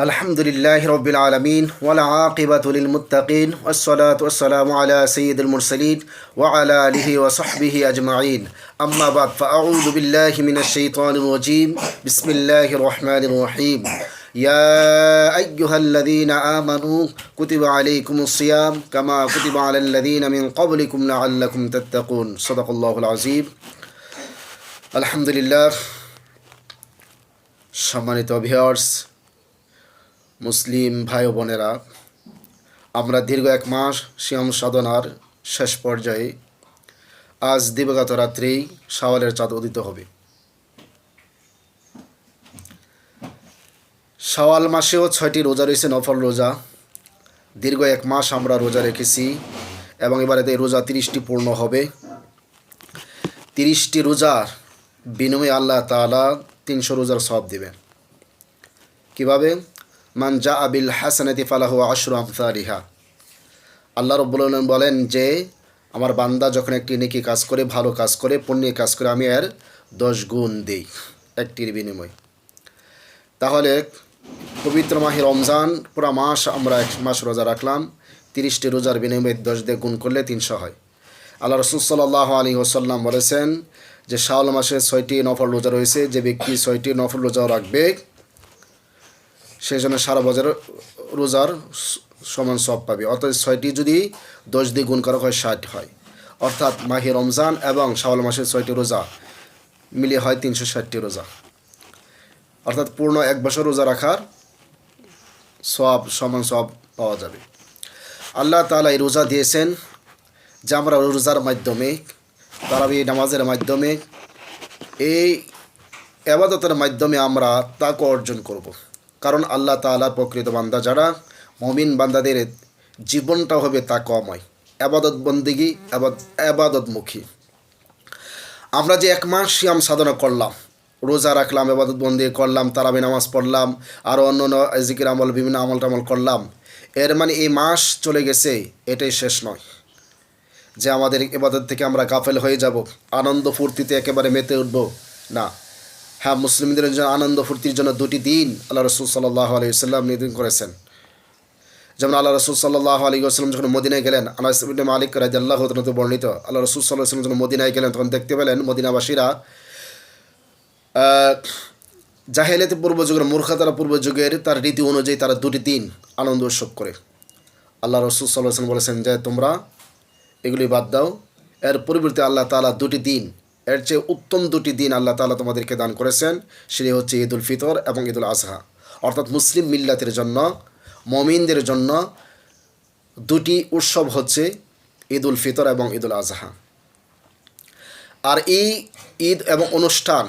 الحمد لله رب العالمين والعاقبة للمتقين والصلاة والسلام على سيد المرسلين وعلى آله وصحبه أجمعين أما بعد فأعوذ بالله من الشيطان الرجيم بسم الله الرحمن الرحيم يا أيها الذين آمنوا كتب عليكم الصيام كما كتب على الذين من قبلكم لعلكم تتقون صدق الله العظيم الحمد لله সম্মানিত ভিউয়ার্স মুসলিম ভাই বোনেরা, আমরা দীর্ঘ এক মাস সিয়াম সাধনার শেষ পর্যায়ে আজ দিবগত রাত্রেই সাওয়ালের চাঁদ উদিত হবে। সাওয়াল মাসেও ছয়টি রোজা রয়েছে, নফল রোজা। দীর্ঘ এক মাস আমরা রোজা রেখেছি এবং এবারে রোজা তিরিশটি পূর্ণ হবে। তিরিশটি রোজার বিনিময়ে আল্লাহ তাআলা তিনশো রোজার সব দেবেন। কীভাবে? মান জা আবিল হাসানাতি ফালাহু আশরু আমসারিহা আল্লাহ রব্বুল বলেন যে, আমার বান্দা যখন একটি নেকি কাজ করে, ভালো কাজ করে পুণ্যের কাজ করে, আমি এর দশ গুণ দিই, একটির বিনিময়। তাহলে পবিত্র মাহে রমজান, পুরা মাস আমরা এক মাস রোজা রাখলাম, তিরিশটি রোজার বিনিময়ে দশ দিয়ে গুণ করলে তিনশো হয়। আল্লাহ রসুল সাল্লাহ আলী ওসাল্লাম বলেছেন যে, শাওয়াল মাসে ছয়টি নফল রোজা রয়েছে, যে ব্যক্তি ছয়টি নফল রোজাও রাখবে সেই জন্য সারা বছর রোজার সমান সব পাবে। অর্থাৎ ছয়টি যদি দশ দিয়ে গুণ করা হয়, ষাট হয়। অর্থাৎ মাহি রমজান এবং শাওয়াল মাসের ছয়টি রোজা মিলিয়ে হয় তিনশো ষাটটি রোজা। অর্থাৎ পূর্ণ এক বছর রোজা রাখার সব সমান সব পাওয়া যাবে। আল্লাহ তাআলা এই রোজা দিয়েছেন যে আমরা রোজার মাধ্যমে, তারাবি নামাজের মাধ্যমে, এই এবাদতের মাধ্যমে আমরা তাকে অর্জন করব। কারণ আল্লাহ তাআলার প্রকৃত বান্দা যারা, মমিন বান্দাদের জীবনটা হবে তাকময় আবাদত বন্দিগি আবাদতমুখী। আমরা যে এক মাস শিয়াম সাধনা করলাম, রোজা রাখলাম এবাদত বন্দি করলাম, তারাবি নামাজ পড়লাম, আরও অন্য অন্য জিকির আমল, বিভিন্ন আমল টামল করলাম, এর মানে এই মাস চলে গেছে, এটাই শেষ নয়। যে আমাদের এবাদত থেকে আমরা গাফেল হয়ে যাব, আনন্দ ফুর্তিতে একেবারে মেতে উঠব, না। হ্যাঁ মুসলিমদের জন্য আনন্দ ফুর্তির জন্য দুটি দিন আল্লাহ রসুল সাল্লাহ আলী সাল্লাম নির্ধারণ করেছেন। যেমন আল্লাহ রসুল সাল্লাহ আলী আসলাম যখন মদিনায় গেলেন আল্লাহ মালিক রাজ আল্লাহ বর্ণিত আল্লাহ রসুল সাল্লাহ আসলাম যখন মদিনায় গেলেন তখন দেখতে পেলেন মদিনাবাসীরা আহ, জাহেলিয়াতে পূর্ব যুগের মূর্খতারা পূর্ব যুগের তার রীতি অনুযায়ী তারা দুটি দিন আনন্দ উৎসব করে। আল্লাহ রসুল সাল্লাহ বলেছেন যে তোমরা এগুলি বাদ দাও। এর পরিবর্তে আল্লাহ তাআলা দুটি দিন এর চেয়ে উত্তম দুটি দিন আল্লাহ তাআলা তোমাদেরকে দান করেছেন, সেটি হচ্ছে ঈদ উল ফিতর এবং ঈদ উল আজহা। অর্থাৎ মুসলিম মিল্লাতের জন্য, মমিনদের জন্য দুটি উৎসব হচ্ছে ঈদ উল ফিতর এবং ঈদ উল আজহা। আর এই ঈদ এবং অনুষ্ঠান,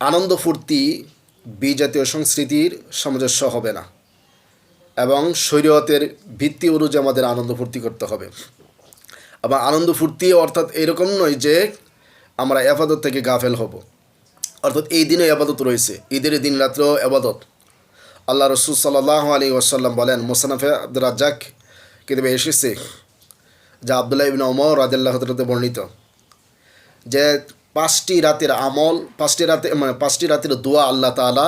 আনন্দ ফুর্তি, বিজাতীয় সংস্কৃতির সামঞ্জস্য হবে না। এবং শরীয়তের ভিত্তি অনুযায়ী আমাদের আনন্দ ফুর্তি করতে হবে। আবার আনন্দ ফুর্তি অর্থাৎ এরকম নয় যে আমরা আবাদত থেকে গাফেল হব। অর্থাৎ এই দিনে আবাদত রয়েছে। ঈদের দিন রাত্রেও আবাদত আল্লাহ রসুল সাল্লাহ আলী ওসাল্লাম বলেন, মোসানফে আব্দুল রাজ্জাক কিন্তু এসেছে, যা আবদুল্লাহ ইবিন ওমর রাজাল্লাহ হতে বর্ণিত। যে পাঁচটি রাতের আমল, পাঁচটি রাতে মানে পাঁচটি রাতের দোয়া আল্লাহ তাআলা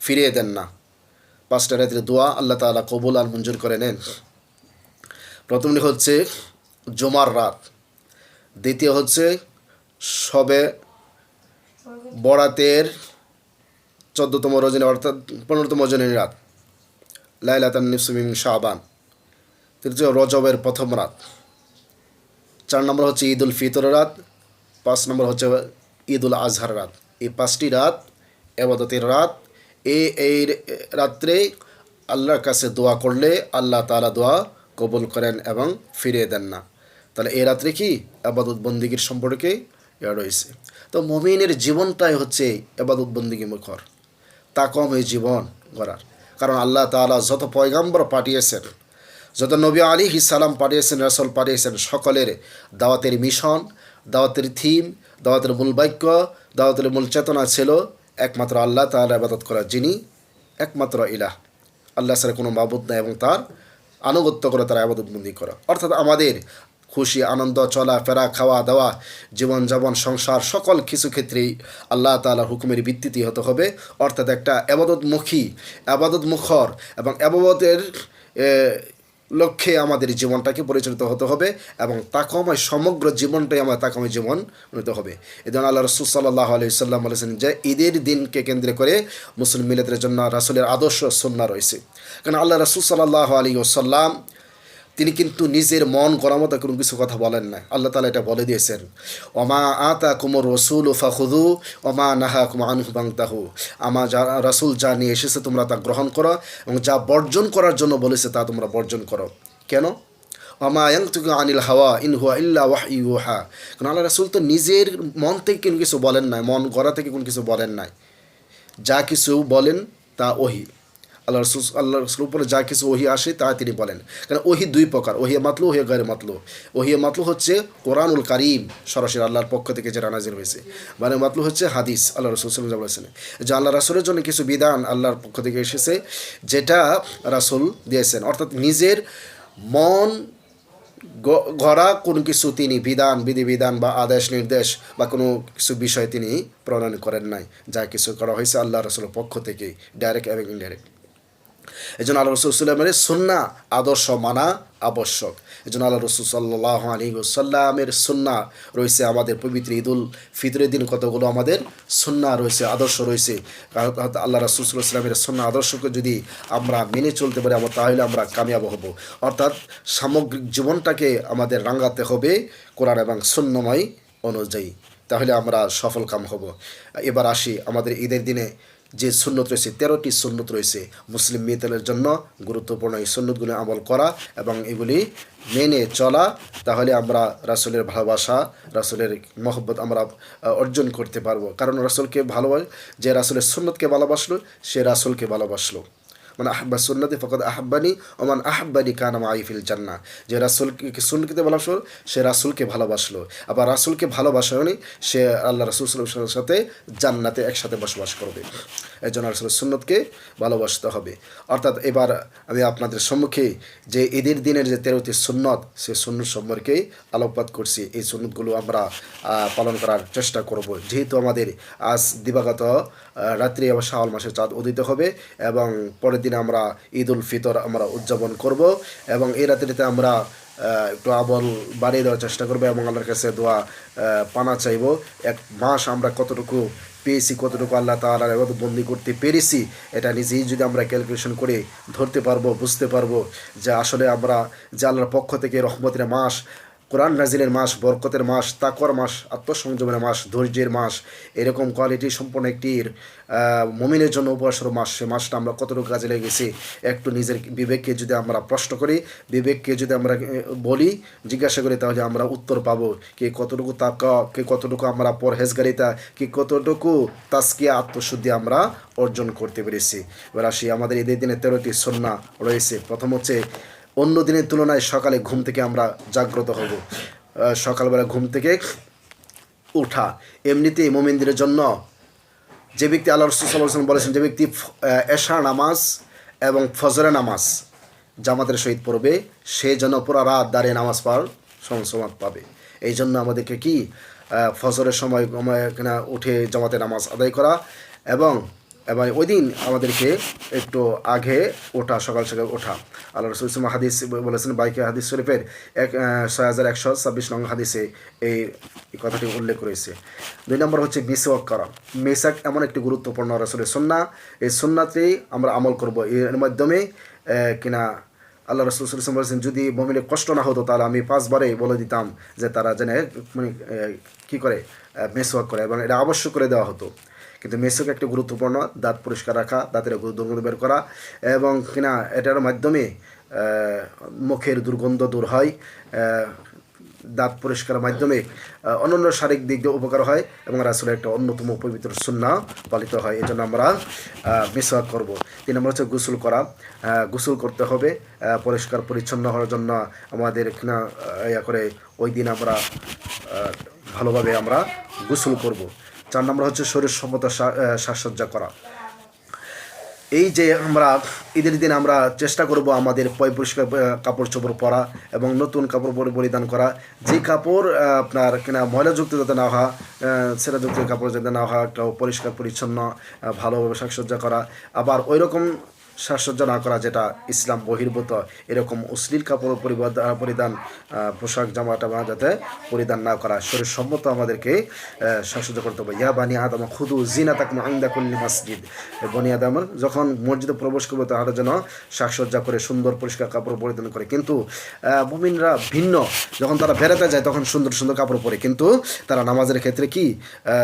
ফিরিয়ে দেন না। পাঁচটা রাতের দোয়া আল্লাহ তাআলা কবুল আর মঞ্জুর করে নেন। প্রথমটি হচ্ছে জমার রাত। দ্বিতীয় হচ্ছে সবে বরাতের চোদ্দতম রজনী অর্থাৎ পনেরোতম রজনীর রাত। লাইলাতান নিসুমিম শাহবান তৃতীয়, রজবের প্রথম রাত। চার নম্বর হচ্ছে ঈদ উল ফিতর রাত। পাঁচ নম্বর হচ্ছে ঈদ উল আজহার রাত। এই পাঁচটি রাত এবাদতের রাত। এই এই রাত্রে আল্লাহর কাছে দোয়া করলে আল্লাহ তালা দোয়া কবুল করেন এবং ফিরিয়ে দেন না। তাহলে এই রাত্রে কি আবাদত বন্দিগির সম্পর্কে রয়েছে। তো মমিনের জীবনটাই হচ্ছে আবাদত বন্দিগি মুখর। তা কম এই জীবন গড়ার। কারণ আল্লাহ তাআলা যত পয়গাম্বর পাঠিয়েছেন, যত নবী আলী সালাম পাঠিয়েছেন, রসল পাঠিয়েছেন, সকলের দাওয়াতের মিশন, দাওয়াতের থিম, দাওয়াতের মূল বাক্য, দাওয়াতের মূল চেতনা ছিল একমাত্র আল্লাহ তার আবাদত করা, যিনি একমাত্র ইলাহ। আল্লাহ ছাড়া কোনো মাবুদ নাই এবং তার আনুগত্য করে তার আবাদতবন্দি করা। অর্থাৎ আমাদের খুশি, আনন্দ, চলা, ফেরা, খাওয়া, দাওয়া, জীবনযাপন, সংসার, সকল কিছু ক্ষেত্রেই আল্লাহ তালার হুকুমের ভিত্তিতে হতে হবে। অর্থাৎ একটা আবাদতমুখী আবাদত মুখর এবং আবাদতের লক্ষ্যে আমাদের জীবনটাকে পরিচালিত হতে হবে এবং তাকময় সমগ্র জীবনটাই আমার তাকময় জীবন হতে হবে। এই জন্য আল্লাহ রসুল সাল্লাহ আলি সাল্লাম বলেছেন যে, ঈদের দিনকে কেন্দ্র করে মুসলিম মিলেদের জন্য রাসুলের আদর্শ সন্না রয়েছে। কারণ আল্লাহ রসুল সাল্লাহ আলী ওসাল্লাম তিনি কিন্তু নিজের মন গড়া মতো কোনো কিছু কথা বলেন না আল্লাহ তালা এটা বলে দিয়েছেন। ওমা আতা কুমর রসুল ফাহুদু ওমা নাহা কুমান বাংতাহু। আমা যা রাসুল যা নিয়ে এসেছে তোমরা তা গ্রহণ করো এবং যা বর্জন করার জন্য বলেছে তা তোমরা বর্জন করো। কেন? অমা ইয়াংতুকু আনিল হাওয়া ইন হুয়া ইল্লা ওয়াহ ইউহা। কারণ আল্লাহ রাসুল তো নিজের মন থেকে কোনো কিছু বলেন নাই, মন গড়া থেকে কোনো কিছু বলেন নাই। যা কিছু বলেন তা ওহি। আল্লাহ রসুল আল্লাহ রসুল উপরে যা কিছু ওহি আসে তা তিনি বলেন। কারণ ওহি দুই প্রকার ওহিয়া মাতলু ওহিয়া গায়ে মাতলু। ওহিয়া মাতলু হচ্ছে কোরআনুল কারিম, সরাসরি আল্লাহর পক্ষ থেকে যেটা নাজির হয়েছে। মানে মাতলু হচ্ছে হাদিস, আল্লাহ রসুল সাল্লাম বলেছেন। যে আল্লাহ রাসুলের জন্য কিছু বিধান আল্লাহর পক্ষ থেকে এসেছে, যেটা রাসুল দিয়েছেন। অর্থাৎ নিজের মন গড়া কোনো কিছু তিনি বিধান, বিধিবিধান বা আদেশ, নির্দেশ বা কোনো কিছু বিষয় তিনি প্রণয়ন করেন নাই। যা কিছু করা হয়েছে আল্লাহ রসুলের পক্ষ থেকে ডাইরেক্ট এবং ইনডাইরেক্ট এই জন্য আল্লাহ রসুলামের সুন্না আদর্শ মানা আবশ্যক। এই জন্য আল্লাহ রসুল সাল্লাহ আলী সাল্লামের সুন্না রয়েছে আমাদের পবিত্র ঈদুল ফিতরের দিন, কতগুলো আমাদের সুন্না রয়েছে, আদর্শ রয়েছে। আল্লাহ রসুলামের সুন্না আদর্শকে যদি আমরা মেনে চলতে পারি, আমরা তাহলে আমরা কামিয়াব হব। অর্থাৎ সামগ্রিক জীবনটাকে আমাদের রাঙাতে হবে কোরআন এবং সুন্নময় অনুযায়ী। তাহলে আমরা সফল কাম হব। এবার আসি আমাদের ঈদের দিনে যে সুন্নত রয়েছে, তেরোটি সুন্নত রয়েছে মুসলিম মেয়েদের জন্য গুরুত্বপূর্ণ এই সুন্নতগুলি আমল করা এবং এগুলি মেনে চলা। তাহলে আমরা রাসুলের ভালোবাসা, রাসুলের মহব্বত আমরা অর্জন করতে পারব। কারণ রাসুলকে ভালোবাস, যে রাসুলের সুন্নতকে ভালোবাসলো, সে রাসুলকে ভালোবাসলো। মানে আহব্বা সুন্নতি ফকত আহব্বানি ওমান আহব্বানি কানাম আইফিল জান্না যে রাসুলকে সুন্নতিতে ভালোবাসলো সে রাসুলকে ভালোবাসলো। আবার রাসুলকে ভালোবাসনি সে আল্লাহ রাসুল সাল্লামের সাথে জান্নাতে একসাথে বসবাস করবে। এই জন্য রাসুলের সুন্নতকে ভালোবাসতে হবে। অর্থাৎ এবার আমি আপনাদের সম্মুখে যে ঈদের দিনের যে তেরোটি সুন্নত, সে সুন্নত সম্পর্কে আলোকপাত করছি। এই সুন্নতগুলো আমরা পালন করার চেষ্টা করব। যেহেতু আমাদের আজ দিবাগত রাত্রি এবং শাওয়াল মাসে চাঁদ উদিত হবে এবং পরের দিন আমরা ঈদ উল ফিতর আমরা উদযাপন করব এবং এই রাত্রিতে আমরা একটু আবল বাড়িয়ে দেওয়ার চেষ্টা করব এবং আল্লাহর কাছে দোয়া পানা চাইব। এক মাস আমরা কতটুকু পেয়েছি, কতটুকু আল্লাহ তালার এবার বন্দি করতে পেরেছি, এটা নিজেই যদি আমরা ক্যালকুলেশন করে ধরতে পারব, বুঝতে পারব যে আসলে আমরা যে আল্লাহর পক্ষ থেকে রহমতের মাস কোরআন নাজিলের মাস, বরকতের মাস তাকর মাস, আত্মসংযমের মাস, ধৈর্যের মাস, এরকম কোয়ালিটি সম্পন্ন একটি মমিনের জন্য উপহাসর মাস। সে মাসটা আমরা কতটুকু কাজে লেগেছি, একটু নিজের বিবেককে যদি আমরা প্রশ্ন করি, বিবেককে যদি আমরা বলি, জিজ্ঞাসা করি, তাহলে আমরা উত্তর পাবো। কে কতটুকু তাকা কে কতটুকু আমরা পরহেজগারিতা, কে কতটুকু তাস্কিয়া আত্মশুদ্ধি আমরা অর্জন করতে পেরেছি। এবার আসি, আমাদের ঈদের দিনে তেরোটি সন্না রয়েছে। প্রথম হচ্ছে অন্য দিনের তুলনায় সকালে ঘুম থেকে আমরা জাগ্রত হব। সকালবেলা ঘুম থেকে উঠা। এমনিতেই মোমিনদের জন্য যে ব্যক্তি আল্লাহ রসুল বলেছেন, যে ব্যক্তি এশা নামাজ এবং ফজরে নামাজ জামাতের সহিত পড়বে, সে যেন পুরো রাত দাঁড়িয়ে নামাজ পাওয়ার সংসমাত পাবে। এই জন্য আমাদেরকে কি ফজরের সময় সময় এখানে উঠে জামাতে নামাজ আদায় করা এবং এবং ওই দিন আমাদেরকে একটু আগে ওঠা, সকাল সকাল ওঠা। আল্লাহ রসুল ইসলাম হাদিস বলেছেন, বাইকে হাদিস শরীফের এক ছয় হাজার একশো ছাব্বিশ নং হাদিসে এই কথাটি উল্লেখ রয়েছে। দুই নম্বর হচ্ছে মিসওয়াক করা। মেসাক এমন একটি গুরুত্বপূর্ণ রসুলের সন্না এই সন্নাতেই আমরা আমল করব। এর মাধ্যমে কিনা আল্লাহ রসুল ইসলাম বলেছেন, যদি মমিনের কষ্ট না হতো, তাহলে আমি পাঁচবারে বলে দিতাম যে তারা যেন মানে কী করে মেসওয়াক করে এবং এটা আবশ্যক করে দেওয়া হতো। কিন্তু মেসক একটা গুরুত্বপূর্ণ দাঁত পরিষ্কার রাখা, দাঁতের দুর্গন্ধ বের করা এবং কিনা এটার মাধ্যমে মুখের দুর্গন্ধ দূর হয় দাঁত পরিষ্কারের মাধ্যমে অন্যান্য শারীরিক দিক দিয়ে উপকার হয় এবং আসলে একটা অন্যতম পবিত্র সুন্না পালিত হয়। এই জন্য আমরা মিসওয়াক করব। তিন নম্বর হচ্ছে গোসল করা। গোসল করতে হবে পরিষ্কার পরিচ্ছন্ন হওয়ার জন্য আমাদের কিনা ইয়া করে ওই দিন আমরা ভালোভাবে আমরা গোসল করব। চার নম্বর হচ্ছে শরীর সম্মত সাজসজ্জা করা। এই যে আমরা ঈদের দিন আমরা চেষ্টা করব আমাদের পয় পরিষ্কার কাপড় চোপড় পরা এবং নতুন কাপড় পরে পরিধান করা। যে কাপড় আপনার আপনার কিনা ময়লাযুক্ত যাতে না হওয়া সেরাযুক্ত কাপড় যাতে না হওয়া একটা পরিষ্কার, পরিচ্ছন্ন ভালোভাবে সাজসজ্জা করা। আবার ওই রকম সাজসজ্জা না করা যেটা ইসলাম বহির্ভূত, এরকম অশ্লীল কাপড় পরিধান পোশাক জামাটা টামা যাতে পরিধান না করা, শরীর সম্মত আমাদেরকে সাজসজ্জা করতে হবে। ইয়া বানি আদম, খুদু জিনা তাকমা আইন্দা কুল্লি মসজিদ। বনি আদমের যখন মসজিদে প্রবেশ করবে তারা যেন সাজসজ্জা করে, সুন্দর পরিষ্কার কাপড় পরিধান করে। কিন্তু মুমিনরা ভিন্ন। যখন তারা বেড়াতে যায়, তখন সুন্দর সুন্দর কাপড় পরে। কিন্তু, তারা নামাজের ক্ষেত্রে কি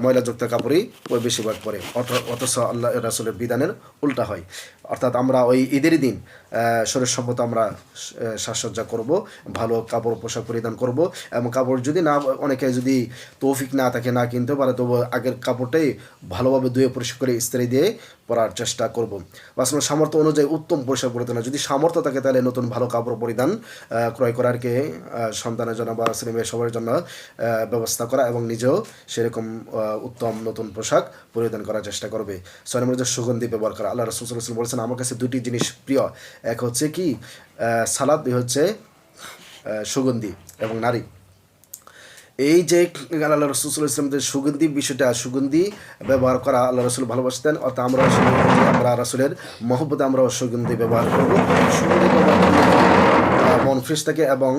ময়লাযুক্ত কাপড়ই বেশিরভাগ পরে অথ- অথচ আল্লাহ রাসুলের বিধানের উল্টা হয়। অর্থাৎ আমরা ওই ঈদের দিন শরীর সম্মত আমরা সাজসজ্জা করব, ভালো কাপড় পোশাক পরিধান করব এবং কাপড় যদি না, অনেকে যদি তৌফিক না থাকে, না কিনতে পারে তবু আগের কাপড়টাই ভালোভাবে ধুয়ে পরিষ্কার করে ইস্ত্রি দিয়ে পরার চেষ্টা করব। বা সামর্থ্য অনুযায়ী উত্তম পোশাক পরিধান যদি সামর্থ্য থাকে, তাহলে নতুন ভালো কাপড় পরিধান ক্রয় করার কে সন্তানের জন্য বা মেয়ে সবার জন্য ব্যবস্থা করা এবং নিজেও সেরকম উত্তম নতুন পোশাক পরিধান করার চেষ্টা করবে। ছয় হচ্ছে সুগন্ধি ব্যবহার করা। আল্লাহ রসুল বলেছেন আমার কাছে দুটি জিনিস প্রিয়। এক হচ্ছে কি সালাদ হচ্ছে সুগন্ধি এবং নারী। এই যে আল্লাহ রসুল ইসলামদের সুগন্ধি বিষয়টা, সুগন্ধি ব্যবহার করা আল্লাহ রসুল ভালোবাসতেন, অর্থাৎ আমরা আমরা রসুলের মহব্বতে আমরা সুগন্ধি ব্যবহার করব সুগন্ধি মন ফ্রেশ থাকে এবং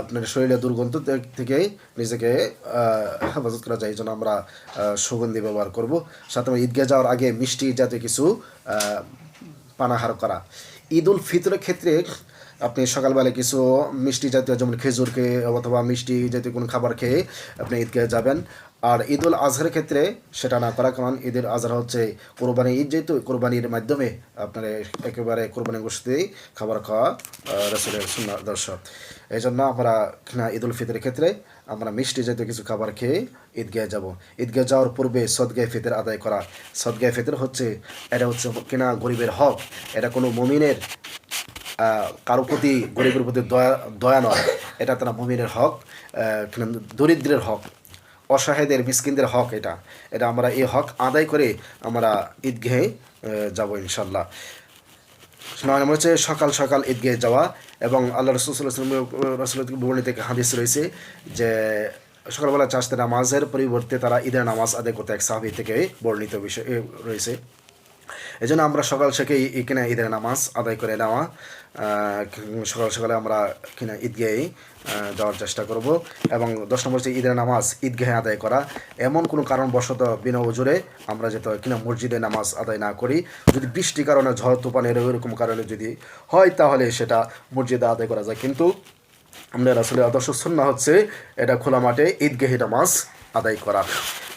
আপনার শরীরে দুর্গন্ধ থেকে নিজেকে হেফাজত করা যায়, এই জন্য আমরা সুগন্ধি ব্যবহার করব। সাথে ঈদগাহ যাওয়ার আগে মিষ্টি জাতীয় কিছু পানাহার করা। ঈদ উল ফিতরের ক্ষেত্রে আপনি সকালবেলা কিছু মিষ্টি জাতীয়, যেমন খেজুর খেয়ে অথবা মিষ্টি জাতীয় কোনো খাবার খেয়ে আপনি ঈদকে যাবেন। আর ঈদ উল আজহারের ক্ষেত্রে সেটা না করা কারণ ঈদের আজহার হচ্ছে কোরবানি ঈদ, যেহেতু কোরবানির মাধ্যমে আপনার একেবারে কোরবানি গোষ্ঠী খাবার খাওয়া রসুলের সুন্না দর্শক। এই জন্য আমরা ঈদ উল ফিতরের ক্ষেত্রে আমরা মিষ্টি জাতীয় কিছু খাবার খেয়ে ঈদগাহে যাব। ঈদগাহে যাওয়ার পূর্বে সদগায়ে ফিতর আদায় করা। সদগায়ে ফিতর হচ্ছে, এটা হচ্ছে কিনা গরিবের হক, এটা কোনো মমিনের কারও প্রতি গরিবের প্রতি দয়া দয়া নয়, এটা তারা মমিনের হক দরিদ্রের হক। অসহায়দের, মিসকিনদের হক এটা। এটা আমরা এই হক আদায় করে আমরা ঈদগাহে যাব ইনশাল্লাহ। নয় নম্বর হচ্ছে সকাল সকাল ঈদগাহে যাওয়া এবং আল্লাহ রসুল রসুল বর্ণিত হাদিস রয়েছে যে সকালবেলা চাষতে নামাজের পরিবর্তে তারা ঈদের নামাজ আদায় করতে এক সাহাবি থেকে বর্ণিত বিষয় রয়েছে। এই জন্য আমরা সকাল থেকে কিনা ঈদের নামাজ আদায় করে নেওয়া সকাল সকালে আমরা কিনা ঈদগাহে যাওয়ার চেষ্টা করব। এবং দশ নম্বর হচ্ছে ঈদের নামাজ, ঈদগাহে আদায় করা। এমন কোনো কারণবশত বিনা ওজোরে আমরা যেতে কিনা মসজিদে নামাজ আদায় না করি। যদি বৃষ্টির কারণে ঝড় তুফানের এরকম কারণে যদি হয়, তাহলে সেটা মসজিদে আদায় করা যায়। কিন্তু আমাদের আসলে আদর্শ সন্না হচ্ছে, এটা খোলা মাঠে ঈদগাহে নামাজ আদায় করা।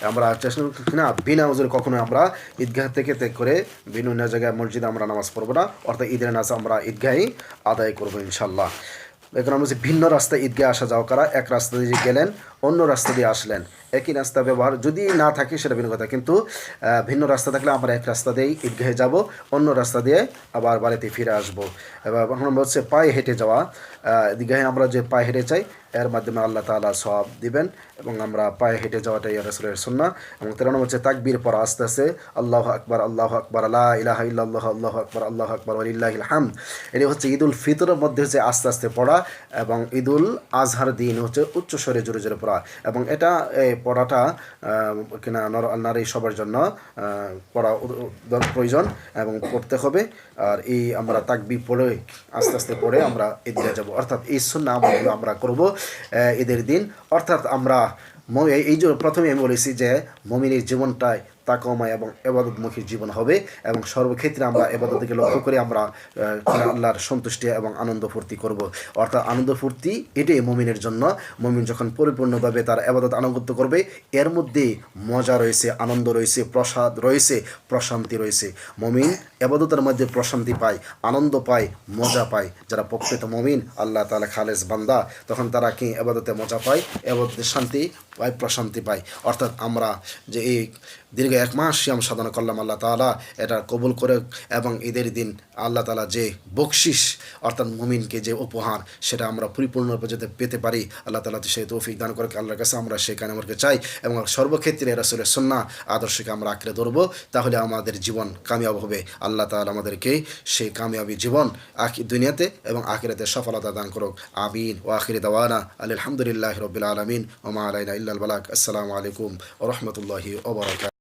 আমরা চেষ্টা করছি না, বিনা উজুরে কখনো আমরা ঈদগাহ থেকে ত্যাগ করে বিভিন্ন জায়গায় মসজিদে আমরা নামাজ পড়ব না। অর্থাৎ ঈদের নামাজ আমরা ঈদগাহেই আদায় করব ইনশাল্লাহ এখন আমরা ভিন্ন রাস্তায় ঈদগাহ আসা যাওয়া করা, এক রাস্তা দিয়ে গেলেন অন্য রাস্তা দিয়ে আসলেন। একই রাস্তা ব্যবহার যদি না থাকে সেটা ভিন্ন কথা। কিন্তু ভিন্ন রাস্তা থাকলে আমরা এক রাস্তা দিয়েই ঈদগাহে যাব, অন্য রাস্তা দিয়ে আবার বাড়িতে ফিরে আসব। এবার এখন হচ্ছে পায়ে হেঁটে যাওয়া। ঈদগাহে আমরা যে পায়ে হেঁটে চাই এর মাধ্যমে আল্লাহ তাআলা সব দিবেন এবং আমরা পায়ে হেঁটে যাওয়াটাই রসুলের সুন্না এবং তেরো নম্বর হচ্ছে তাকবির পর আস্তে আস্তে, আল্লাহ আকবর আল্লাহ আকবর আল্লাহ ইলাহ ইল্লাল্লাহ, আল্লাহ আকবর আল্লাহ আকবর আলিল্লাহিল হাম এটি হচ্ছে ঈদুল ফিতরের মধ্যে হচ্ছে আস্তে আস্তে পড়া এবং ঈদুল আজহার দিন হচ্ছে উচ্চ স্বরে জোরে জোরে পড়া। এবং এটা পড়াটা কিনা নর সবার জন্য পড়া প্রয়োজন এবং পড়তে হবে। আর এই আমরা তাকবি পড়ে, আস্তে আস্তে পড়ে আমরা ঈদগাহ যাব। অর্থাৎ এই সুন্না আমলগুলো আমরা করব ঈদের দিন। অর্থাৎ আমরা এই জন্য প্রথমে আমি বলেছি যে, মমিনের জীবনটাই তাকময় এবং এবাদতমুখী জীবন হবে এবং সর্বক্ষেত্রে আমরা এবাদতকে লক্ষ্য করে আমরা আল্লাহর সন্তুষ্টি এবং আনন্দ ফুর্তি করব। অর্থাৎ আনন্দ ফুর্তি এটাই মমিনের জন্য। মমিন যখন পরিপূর্ণভাবে তার এবাদত আনুগত্য করবে, এর মধ্যে মজা রয়েছে, আনন্দ রয়েছে, প্রসাদ রয়েছে, প্রশান্তি রয়েছে। মমিন এবাদতের মধ্যে প্রশান্তি পায়, আনন্দ পায়, মজা পায়। যারা প্রকৃত মমিন, আল্লাহ তালা খালেজ বান্দা, তখন তারা কি এবাদতে মজা পায়? এবাদতে শান্তি প্রশান্তি পাই। অর্থাৎ আমরা যে এই দীর্ঘ এক মাস সিয়াম সাধনা করলাম আল্লাহ তালা এটা কবুল করে এবং ঈদের দিন আল্লাহ তালা যে বকশিস, অর্থাৎ মুমিনকে যে উপহার, সেটা আমরা পরিপূর্ণরূপে যাতে পেতে পারি, আল্লাহ তালা সেই তৌফিক দান করে আল্লাহর কাছে আমরা সেখানে আমাকে চাই এবং সর্বক্ষেত্রে রাসুলের সন্না আদর্শকে আমরা আঁকড়ে ধরবো, তাহলে আমাদের জীবন কামিয়াব হবে। আল্লাহ তালা আমাদেরকে সেই কামিয়াবি জীবন আখি দুনিয়াতে এবং আখিরাতে সফলতা দান করুক। আমিন। ও আখিরি দাওয়ানা আলহামদুলিল্লাহ রবিল আলমিন। ওমা আলাইনা إلا البلاك السلام عليكم ورحمة الله وبركاته.